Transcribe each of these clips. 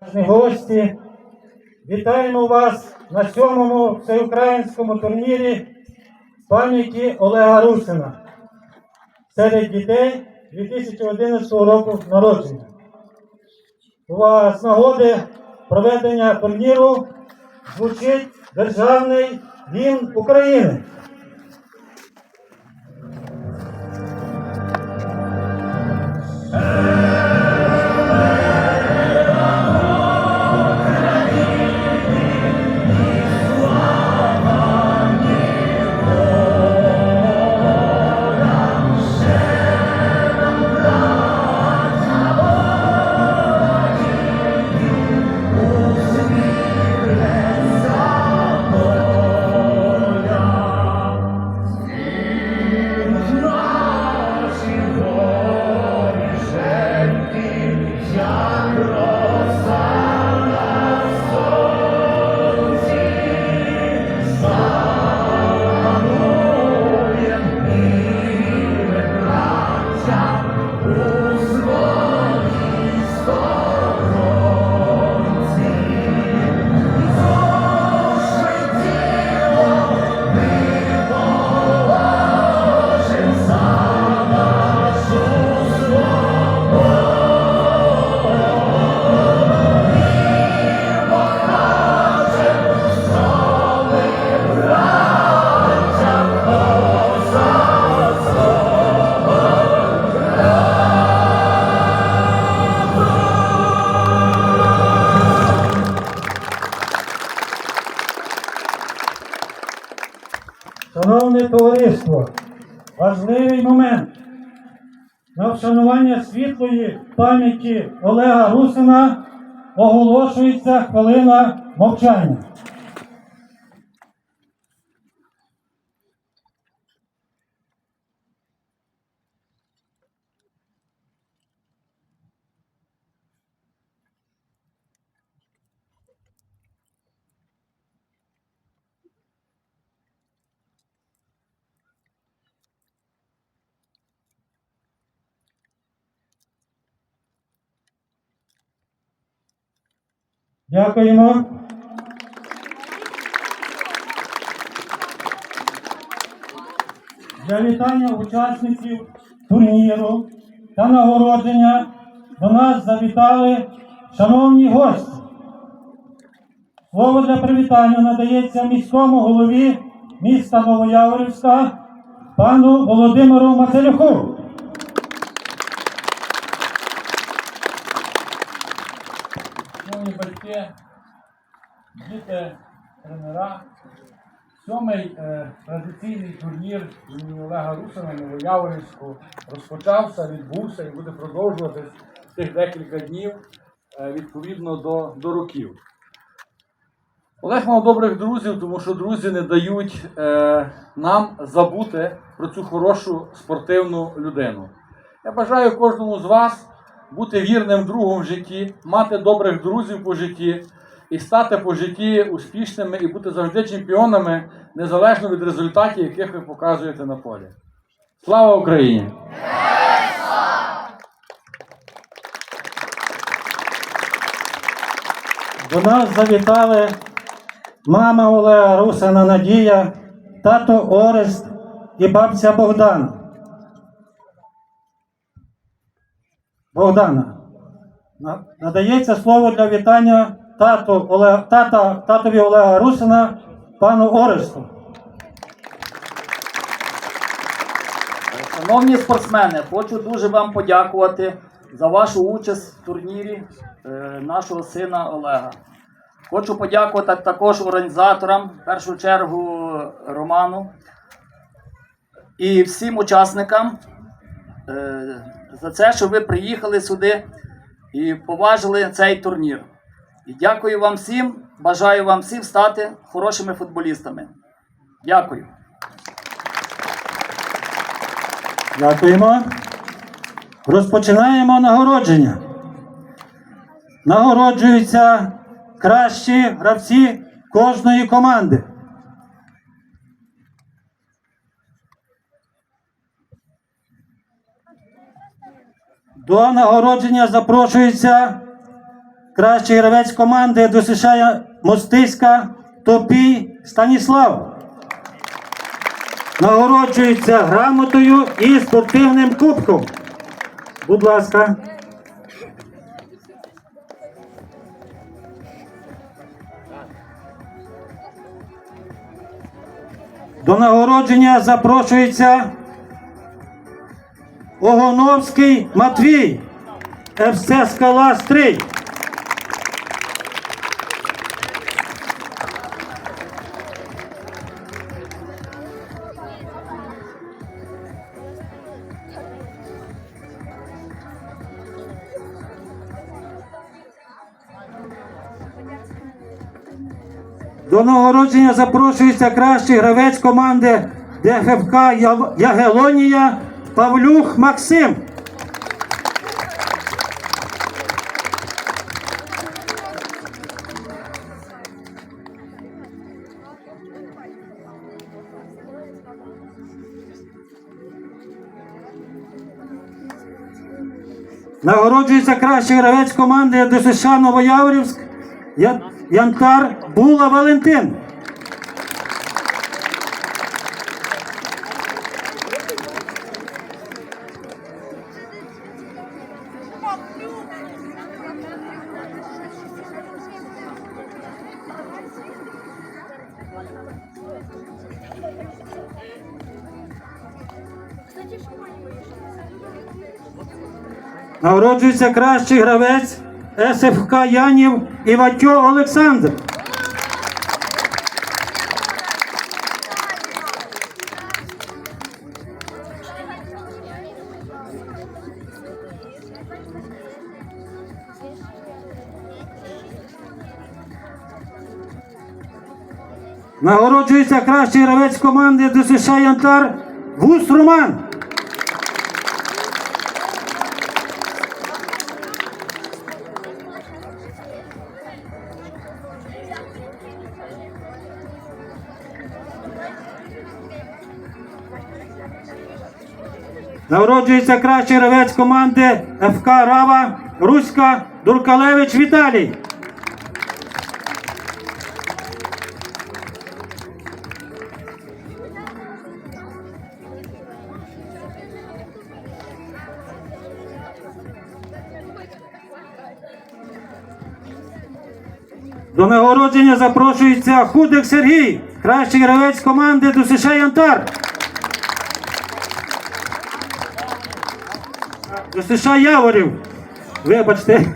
Гості, вітаємо вас на сьомому всеукраїнському турнірі пам'яті Олега Русина серед дітей 2011 року народження. У вас нагоди проведення турніру звучить державний гімн України. Пам'яті Олега Русина оголошується хвилина мовчання. Дякуємо. Для вітання учасників турніру та нагородження до нас завітали шановні гості. Слово для привітання надається міському голові міста Новояворівська пану Володимиру Мацелюку. Шановні батьки, діти, тренера. Сьомий е, традиційний турнір Олега Русина Новояворівську розпочався, відбувся і буде продовжуватись тих декілька днів е, відповідно до, до років. Олег мав добрих друзів, тому що друзі не дають е, нам забути про цю хорошу спортивну людину. Я бажаю кожному з вас бути вірним другом в житті, мати добрих друзів по житті і стати по житті успішними і бути завжди чемпіонами, незалежно від результатів, яких ви показуєте на полі. Слава Україні! До нас завітали мама Олега Русина Надія, тато Орест і бабця Богдан. Богдана. Надається слово для вітання тату Олег, тата, татові Олега Русина, пану Оресту. Шановні спортсмени, хочу дуже вам подякувати за вашу участь в турнірі е, нашого сина Олега. Хочу подякувати також організаторам, в першу чергу Роману і всім учасникам е, за це, що ви приїхали сюди і поважили цей турнір. І дякую вам всім, бажаю вам всім стати хорошими футболістами. Дякую. Дякуємо. Розпочинаємо нагородження. Нагороджуються кращі гравці кожної команди. До нагородження запрошується кращий гравець команди ДСШ Мостиська Топій Станіслав. Нагороджується грамотою і спортивним кубком. Будь ласка. До нагородження запрошується Огоновський Матвій, ФС Скала Стрий. До нагородження запрошується кращий гравець команди ДФК Ягелонія Павлюх Максим. Нагороджується кращий гравець команди ДСШ Новояворівськ Я- Янтар Була Валентин. Нагороджується кращий гравець СФК Янів Іватьо Олександр. Нагороджується кращий гравець команди ДСШ Янтар Вус Роман. Нагороджується кращий гравець команди ФК Рава Руська Дуркалевич Віталій. До нагородження запрошується Худик Сергій, кращий гравець команди ДСШ Янтар. ДСШ Яворів. Вибачте.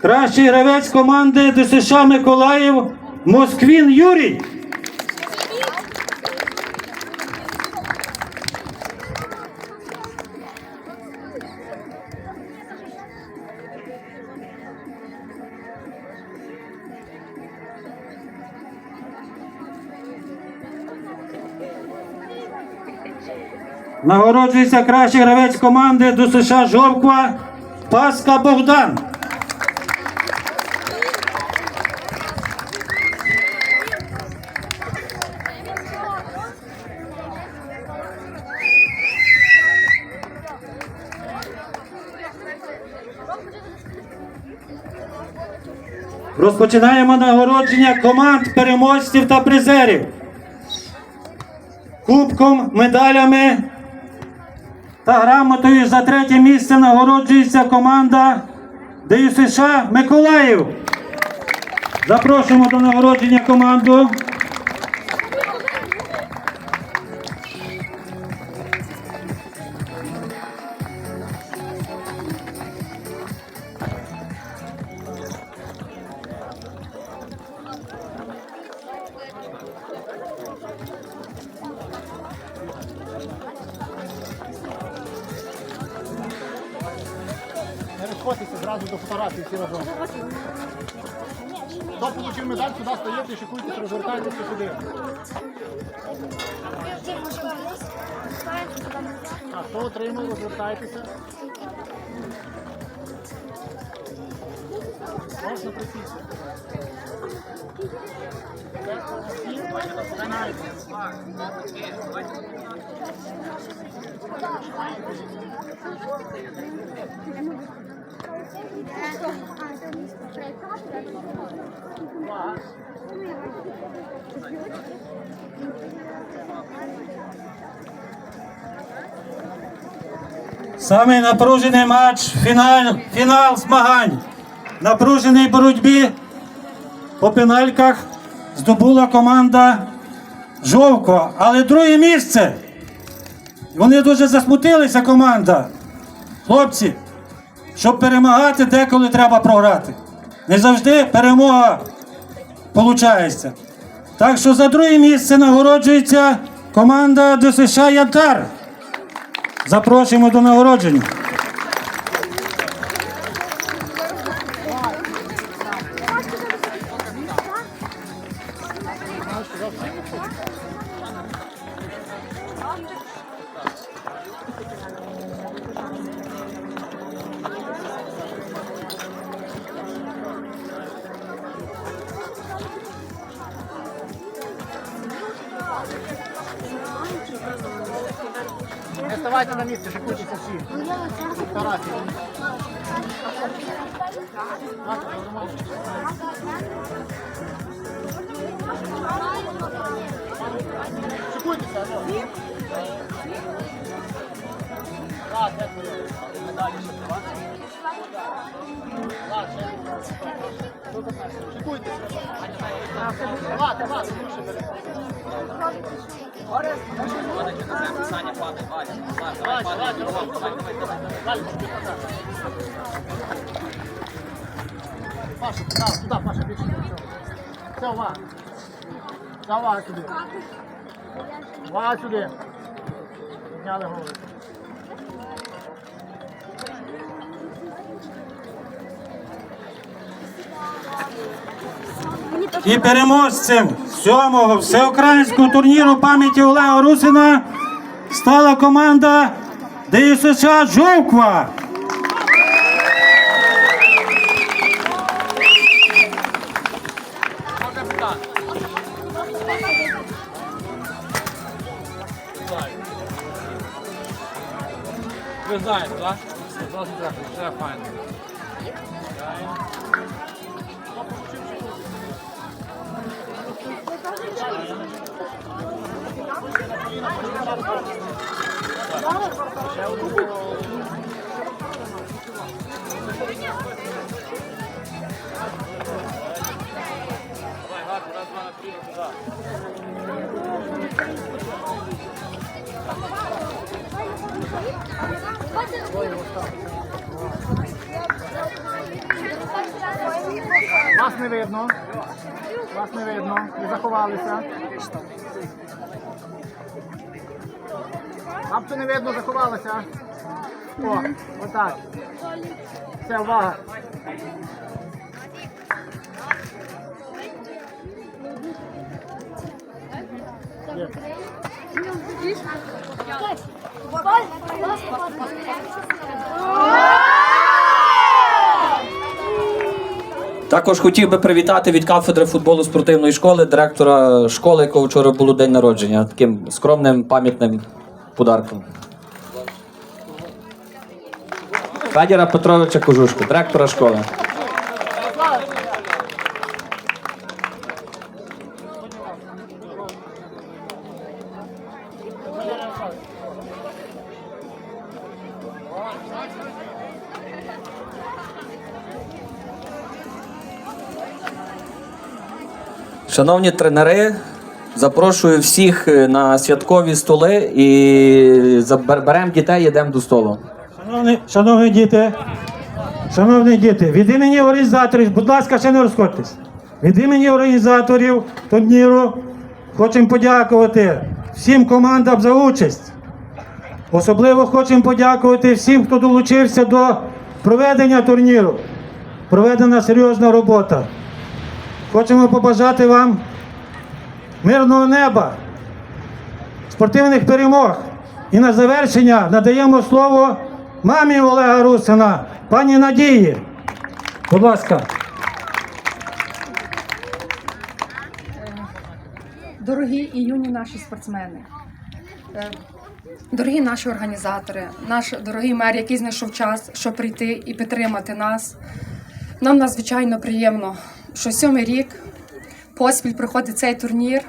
Кращий гравець команди ДСШ Миколаїв Москвін Юрій. Нагороджується кращий гравець команди ДСШ Жовква Паска Богдан. Розпочинаємо нагородження команд переможців та призерів. Кубком, медалями та грамотою за третє місце нагороджується команда ДЮСШ Миколаїв. Запрошуємо до нагородження команду. Зразу до фотографії всі разом. Хто отримав медаль, сюди стаєте, шикуйтесь, розвертайтеся сюди. А хто отримав, розвертайтеся. Можна присісти. Це Самий напружений матч, фінал, фінал змагань. Напруженій боротьбі по пенальках здобула команда Жовко. Але друге місце. Вони дуже засмутилися, команда. Хлопці, щоб перемагати, деколи треба програти. Не завжди перемога виходить. Так що за друге місце нагороджується команда ДСШ Янтар. Запрошуємо до нагородження. Не ставайте на місце, шикуйтеся всі. Тарасі. Шикуйтеся, ну. Влад, де твоє? Медалі ще для вас? Влад, ще. Так, Шикуйтеся. Влад, Влад, більше Паша, туда, туда, Паша, більше. Все, Ва. Давай сюди. Ва сюди. Підняли голову. І переможцем сьомого всеукраїнського турніру пам'яті Олега Русина стала команда ДСШ Жовква. Ви знаєте, так? Зразу треба, файно. Вас не видно. Вас не видно. Ви заховалися. Бабцю не видно, заховалися. О, отак. Все, увага. Є. Також хотів би привітати від кафедри футболу спортивної школи директора школи, якого вчора було день народження, таким скромним пам'ятним подарком. Федіра Петровича Кожушка, директора школи. Шановні тренери, запрошую всіх е, на святкові столи і заберемо дітей, йдемо до столу. Шановні, шановні діти, шановні діти, від імені організаторів, будь ласка, ще не розходьтесь. Від імені організаторів турніру хочемо подякувати всім командам за участь. Особливо хочемо подякувати всім, хто долучився до проведення турніру. Проведена серйозна робота. Хочемо побажати вам мирного неба, спортивних перемог. І на завершення надаємо слово мамі Олега Русина, пані Надії. Будь ласка. Дорогі і юні наші спортсмени, е, Дорогі наші організатори, наш дорогий мер, який знайшов час, щоб прийти і підтримати нас. Нам надзвичайно приємно, що сьомий рік поспіль проходить цей турнір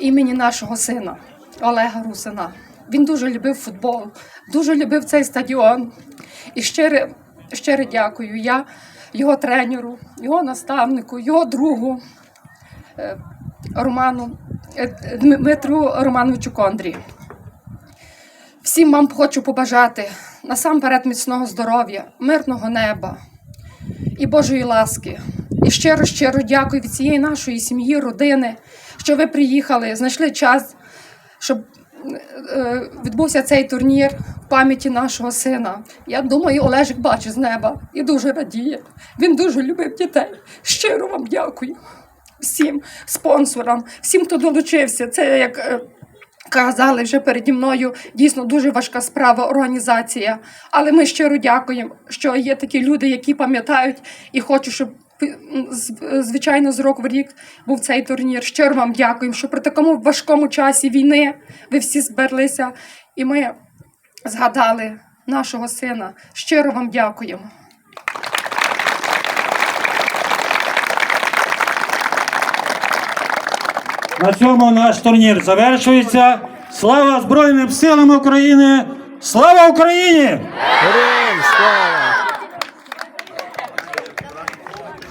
імені нашого сина Олега Русина. Він дуже любив футбол, дуже любив цей стадіон. І щире, щире дякую я його тренеру, його наставнику, його другу е, Роману е, Дмитру Романовичу Кондрі. Всім вам хочу побажати насамперед міцного здоров'я, мирного неба і Божої ласки. І щиро, щиро дякую від цієї нашої сім'ї, родини, що ви приїхали, знайшли час, щоб е, відбувся цей турнір в пам'яті нашого сина. Я думаю, Олежик бачить з неба і дуже радіє. Він дуже любив дітей. Щиро вам дякую всім спонсорам, всім, хто долучився. Це як. е, Казали вже переді мною дійсно дуже важка справа, організація. Але ми щиро дякуємо, що є такі люди, які пам'ятають і хочуть, щоб звичайно з року в рік був цей турнір. Щиро вам дякуємо, що при такому важкому часі війни ви всі зберлися, і ми згадали нашого сина. Щиро вам дякуємо. На цьому наш турнір завершується. Слава Збройним силам України! Слава Україні! Героям слава!